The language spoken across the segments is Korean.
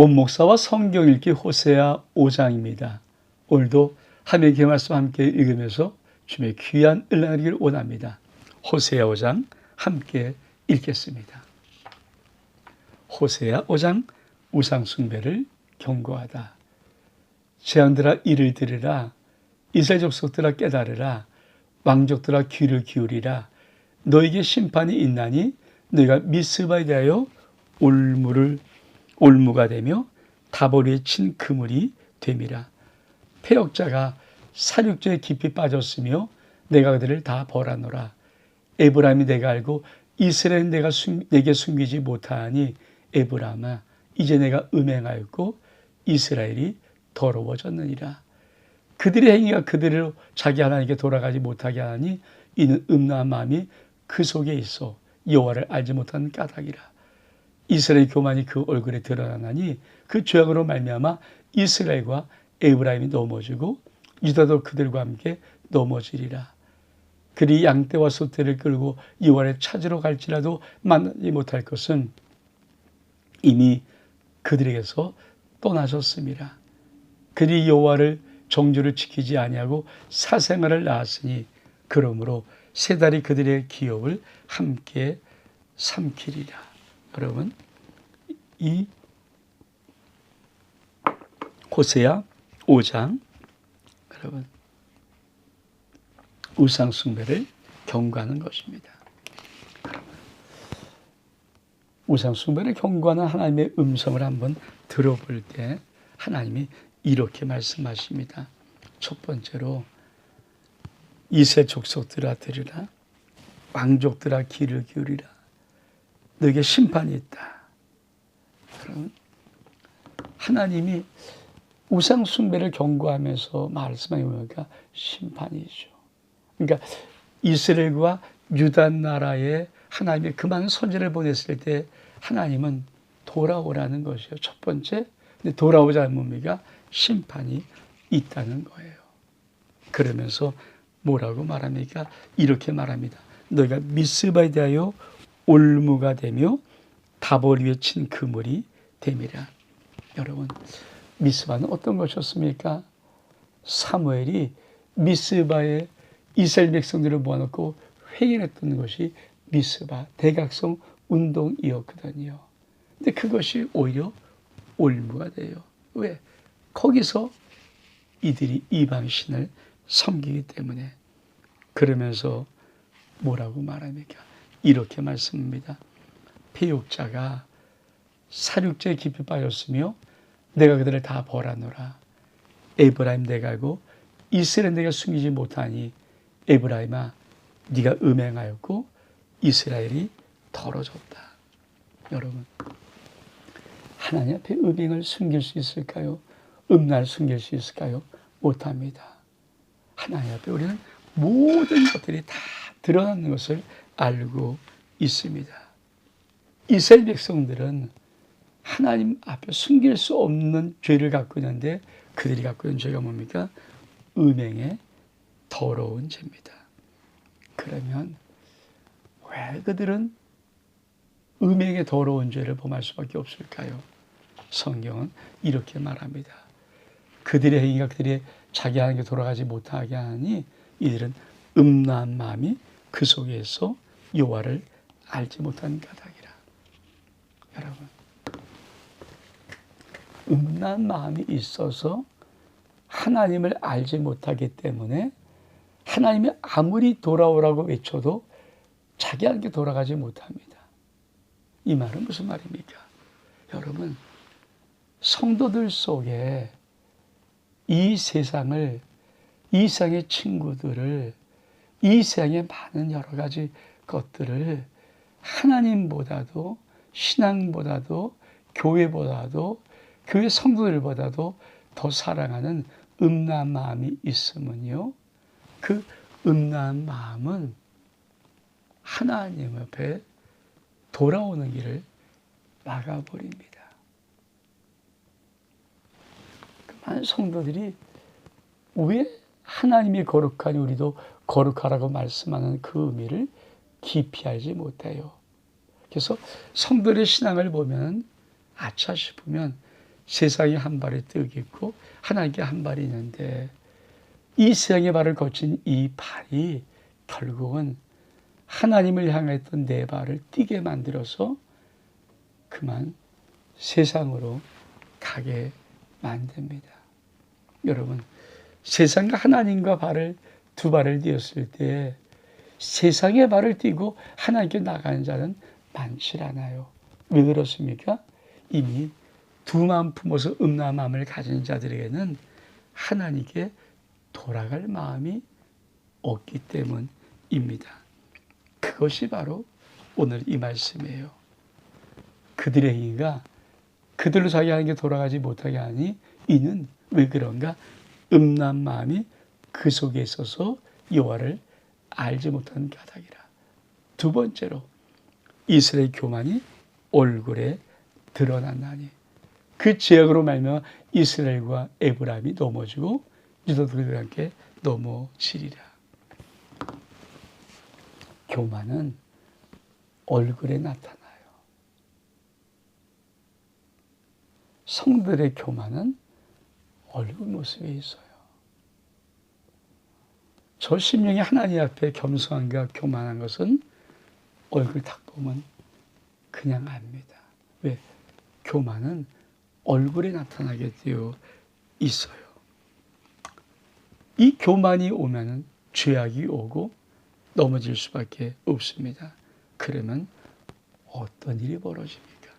온 목사와 성경 읽기 호세아 5장입니다. 오늘도 하나님의 말씀 함께 읽으면서 주님의 귀한 은혜를 원합니다. 호세아 5장 함께 읽겠습니다. 호세아 5장 우상 숭배를 경고하다. 재앙들아 이를 들으라 이스라엘 족속들아 깨달으라 왕족들아 귀를 기울이라 너에게 심판이 있나니 너희가 미스바에 대하여 올무를 올무가 되며 다보리에 친 그물이 됨이라. 폐역자가 사륙조에 깊이 빠졌으며 내가 그들을 다 벌하노라. 에브라임이 내가 알고 이스라엘은 내가 숨, 내게 숨기지 못하니 에브라임아 이제 내가 음행하였고 이스라엘이 더러워졌느니라. 그들의 행위가 그들을 자기 하나님께 돌아가지 못하게 하니 이는 음란한 마음이 그 속에 있어 여호와를 알지 못하는 까닭이라. 이스라엘 교만이 그 얼굴에 드러나니 그 죄악으로 말미암아 이스라엘과 에브라임이 넘어지고 유다도 그들과 함께 넘어지리라. 그리 양떼와 소떼를 끌고 여호와를 찾으러 갈지라도 만나지 못할 것은 이미 그들에게서 떠나셨습니다. 그리 여호와를 정주를 지키지 아니하고 사생활을 낳았으니 그러므로 세 달이 그들의 기업을 함께 삼키리라. 여러분 이 호세야 5장 여러분 우상 숭배를 경고하는 것입니다. 우상 숭배를 경고하는 하나님의 음성을 한번 들어볼 때 하나님이 이렇게 말씀하십니다. 첫 번째로 이세 족속들아 들으라 왕족들아 귀를 기울이라 너에게 심판이 있다. 하나님이 우상 숭배를 경고하면서 말씀하는 뭡니까? 심판이죠. 그러니까 이스라엘과 유다 나라에 하나님이 그 많은 선지를 보냈을 때 하나님은 돌아오라는 것이요. 첫 번째. 근데 돌아오자는 뭡니까? 심판이 있다는 거예요. 그러면서 뭐라고 말합니까? 이렇게 말합니다. 너희가 미스바에 대하여 올무가 되며 다볼 위에 친 그물이 됨이라. 여러분, 미스바는 어떤 것이었습니까? 사무엘이 미스바에 이스라엘 백성들을 모아놓고 회의했던 것이 미스바 대각성 운동이었거든요. 근데 그것이 오히려 올무가 돼요. 왜? 거기서 이들이 이방신을 섬기기 때문에 그러면서 뭐라고 말합니까? 이렇게 말씀합니다. 폐육자가 사륙제에 깊이 빠졌으며 내가 그들을 다 벌하노라. 에브라임 내가 알고 이스라엘 내가 숨기지 못하니 에브라임아 네가 음행하였고 이스라엘이 더러졌다. 여러분 하나님 앞에 음행을 숨길 수 있을까요? 음란을 숨길 수 있을까요? 못합니다. 하나님 앞에 우리는 모든 것들이 다 드러나는 것을 알고 있습니다. 이스라엘 백성들은 하나님 앞에 숨길 수 없는 죄를 갖고 있는데 그들이 갖고 있는 죄가 뭡니까? 음행의 더러운 죄입니다. 그러면 왜 그들은 음행의 더러운 죄를 범할 수밖에 없을까요? 성경은 이렇게 말합니다. 그들의 행위가 그들의 자기 하나님께 돌아가지 못하게 하니 이들은 음란 마음이 그 속에서 여호와를 알지 못한 까닭이라. 여러분, 음란 마음이 있어서 하나님을 알지 못하기 때문에 하나님이 아무리 돌아오라고 외쳐도 자기 하나님께 돌아가지 못합니다. 이 말은 무슨 말입니까? 여러분, 성도들 속에 이 세상을, 이 세상의 친구들을, 이 세상의 많은 여러 가지 것들을 하나님보다도, 신앙보다도, 교회보다도, 교회 성도들보다도 더 사랑하는 음란 마음이 있으면요. 그 음란 마음은 하나님 앞에 돌아오는 길을 막아버립니다. 많은 성도들이 왜 하나님이 거룩하니 우리도 거룩하라고 말씀하는 그 의미를 깊이 알지 못해요. 그래서 성도의 신앙을 보면 아차 싶으면 세상에 한 발의 떡이 있고 하나님께 한 발이 있는데 이 세상의 발을 거친 이 발이 결국은 하나님을 향했던 내 발을 뛰게 만들어서 그만 세상으로 가게 만듭니다. 여러분, 세상과 하나님과 발을 두 발을 띄었을 때 세상의 발을 띄고 하나님께 나가는 자는 많지 않아요. 왜 그렇습니까? 이미 두 마음 품어서 음란 마음을 가진 자들에게는 하나님께 돌아갈 마음이 없기 때문입니다. 그것이 바로 오늘 이 말씀이에요. 그들의 행위가 그들로 자기 하나님께 돌아가지 못하게 하니 이는 왜 그런가? 음란 마음이 그 속에 있어서 여호와를 알지 못하는 까닭이라. 두 번째로 이스라엘 교만이 얼굴에 드러났나니 그 죄악으로 말미암아 이스라엘과 에브라임이 넘어지고 유다들과 함께 넘어지리라. 교만은 얼굴에 나타나요. 성들의 교만은 얼굴 모습에 있어요. 저 심령이 하나님 앞에 겸손한가 교만한 것은 얼굴 딱 보면 그냥 압니다. 왜? 교만은 얼굴에 나타나게 되어 있어요. 이 교만이 오면은 죄악이 오고 넘어질 수밖에 없습니다. 그러면 어떤 일이 벌어집니까?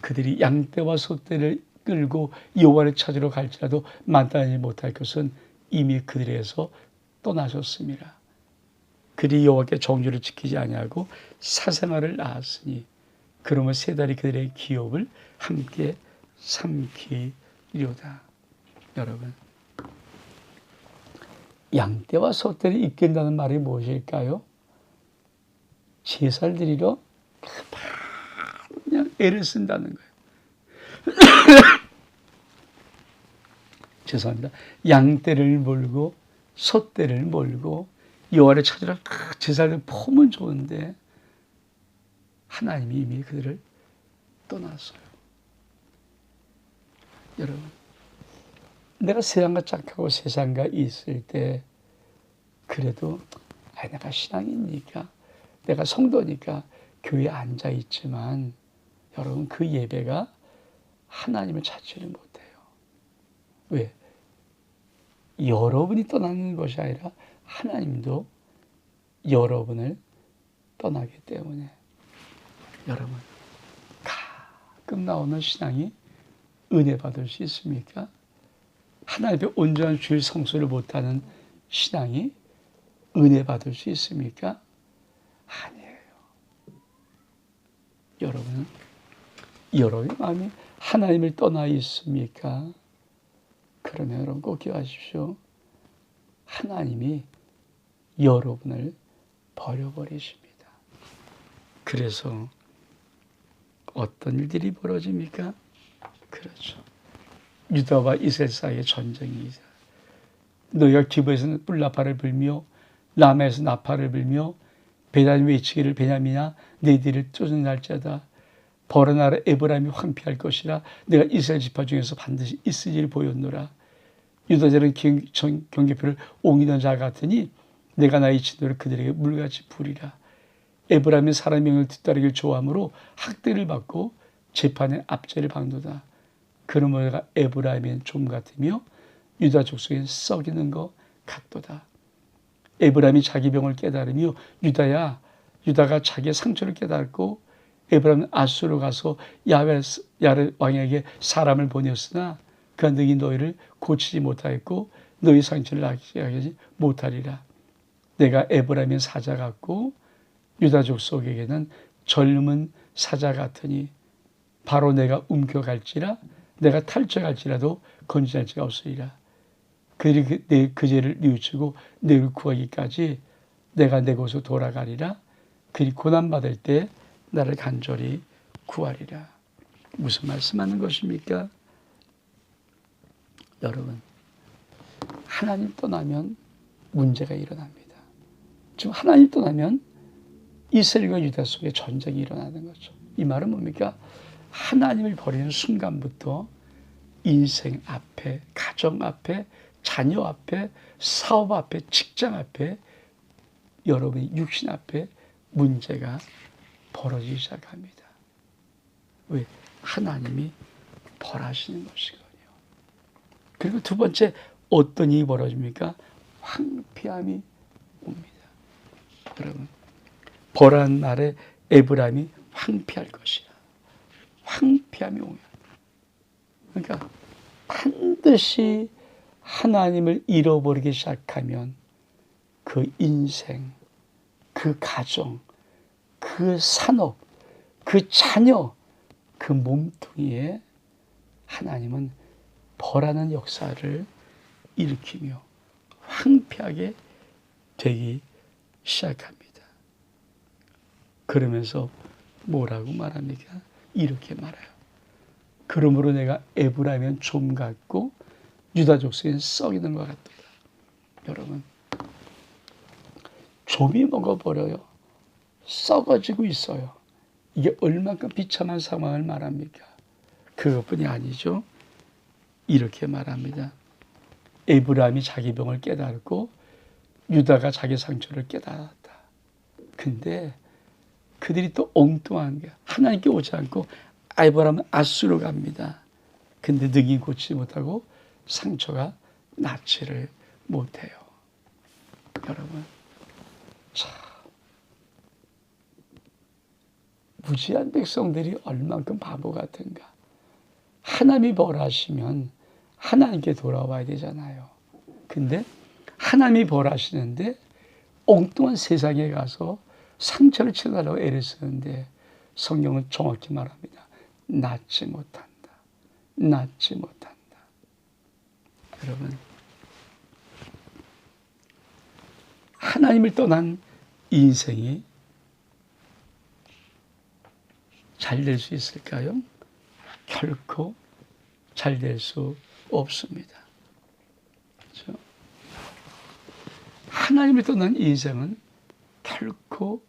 그들이 양떼와 소떼를 끌고 여호와를 찾으러 갈지라도 만나지 못할 것은 이미 그들에서 떠나셨습니다. 그들이 여호와께 정죄를 지키지 아니하고 사생활을 낳았으니 그러면 세 달이 그들의 기업을 함께 삼키리로다. 여러분 양떼와 소떼를 입긴다는 말이 무엇일까요? 제살 드리러 그냥 애를 쓴다는 거예요. 죄송합니다. 양떼를 몰고 소떼를 몰고 여호와를 찾으러 제사를 포면 좋은데 하나님이 이미 그들을 떠났어요. 여러분, 내가 세상과 짝하고 세상과 있을 때 그래도 아, 내가 신앙이니까 내가 성도니까 교회에 앉아 있지만 여러분 그 예배가 하나님을 찾지를 못해요. 왜? 여러분이 떠나는 것이 아니라 하나님도 여러분을 떠나기 때문에 여러분 가끔 나오는 신앙이 은혜 받을 수 있습니까? 하나님의 온전한 주일 성수를 못하는 신앙이 은혜 받을 수 있습니까? 아니에요. 여러분은 여러분의 마음이 하나님을 떠나 있습니까? 그러면 여러분 꼭 기억하십시오. 하나님이 여러분을 버려버리십니다. 그래서 어떤 일들이 벌어집니까? 그렇죠. 유다와 이스라엘 사이의 전쟁이 너희가 기부에서는 뿔나파를 불며 라마에서 나파를 불며 베냐민 외치기를 베냐민아 너희들을 쫓아날자다 버르나라 에브라임이 황폐할 것이라 내가 이스라엘 지파 중에서 반드시 있으리를 보였노라. 유다자는 경계표를 옹이던 자 같으니 내가 나의 진노를 그들에게 물같이 부리라. 에브라임은 사람의 명을 뒤따르기를 좋아하므로 학대를 받고 재판의 압제를 받는도다. 그러므로 내가 에브라임의 좀 같으며 유다 족속에 썩이는 것 같도다. 에브라임이 자기 병을 깨달으며 유다야 유다가 자기의 상처를 깨닫고 에브라임은 아수로 가서 야베 야르 왕에게 사람을 보냈으나 그가 너희 너희를 고치지 못하였고 너희 상처를 낫게 하지 못하리라. 내가 에브라임의 사자 같고 유다족 속에게는 젊은 사자 같으니 바로 내가 움켜갈지라 내가 탈취할지라도 건진할 자가 없으리라. 그들이 그, 내, 그 죄를 뉘우치고 너를 구하기까지 내가 내 곳으로 돌아가리라. 그리 고난받을 때 나를 간절히 구하리라. 무슨 말씀하는 것입니까? 여러분, 하나님 떠나면 문제가 일어납니다. 지금 하나님 떠나면 이스라엘과 유다 속에 전쟁이 일어나는 거죠. 이 말은 뭡니까? 하나님을 버리는 순간부터 인생 앞에, 가정 앞에, 자녀 앞에, 사업 앞에, 직장 앞에, 여러분의 육신 앞에 문제가 벌어지기 시작합니다. 왜? 하나님이 벌하시는 것이거든요. 그리고 두 번째, 어떤 일이 벌어집니까? 황폐함이 옵니다. 여러분, 벌한 날에 에브라임이 황폐할 것이야. 황폐함이 오면. 그러니까 반드시 하나님을 잃어버리기 시작하면 그 인생, 그 가정, 그 산업, 그 자녀, 그 몸뚱이에 하나님은 벌하는 역사를 일으키며 황폐하게 되기 시작합니다. 그러면서 뭐라고 말합니까? 이렇게 말해요. 그러므로 내가 에브라임은 좀 같고 유다 족속엔 썩이는 것 같다. 여러분, 좀이 먹어버려요. 썩어지고 있어요. 이게 얼만큼 비참한 상황을 말합니까? 그것뿐이 아니죠. 이렇게 말합니다. 에브라임이 자기 병을 깨달고 유다가 자기 상처를 깨달았다. 근데 그들이 또 엉뚱한 게 하나님께 오지 않고 에브라임은 아수로 갑니다. 근데 능히 고치지 못하고 상처가 낫지를 못해요. 여러분, 참 무지한 백성들이 얼만큼 바보 같은가. 하나님이 벌하시면 하나님께 돌아와야 되잖아요. 근데 하나님이 벌하시는데 엉뚱한 세상에 가서 상처를 치달라고 애를 쓰는데 성경은 정확히 말합니다. 낫지 못한다. 낫지 못한다. 여러분, 하나님을 떠난 인생이 잘 될 수 있을까요? 결코 잘 될 수 없습니다. 그렇죠? 하나님을 떠난 인생은 결코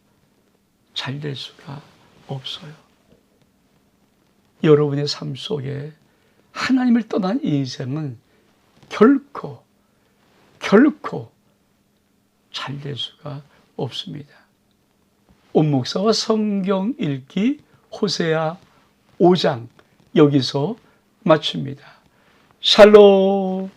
잘 될 수가 없어요. 여러분의 삶 속에 하나님을 떠난 인생은 결코, 결코 잘 될 수가 없습니다. 옥목사와 성경 읽기 호세아 5장 여기서 마칩니다. 샬롬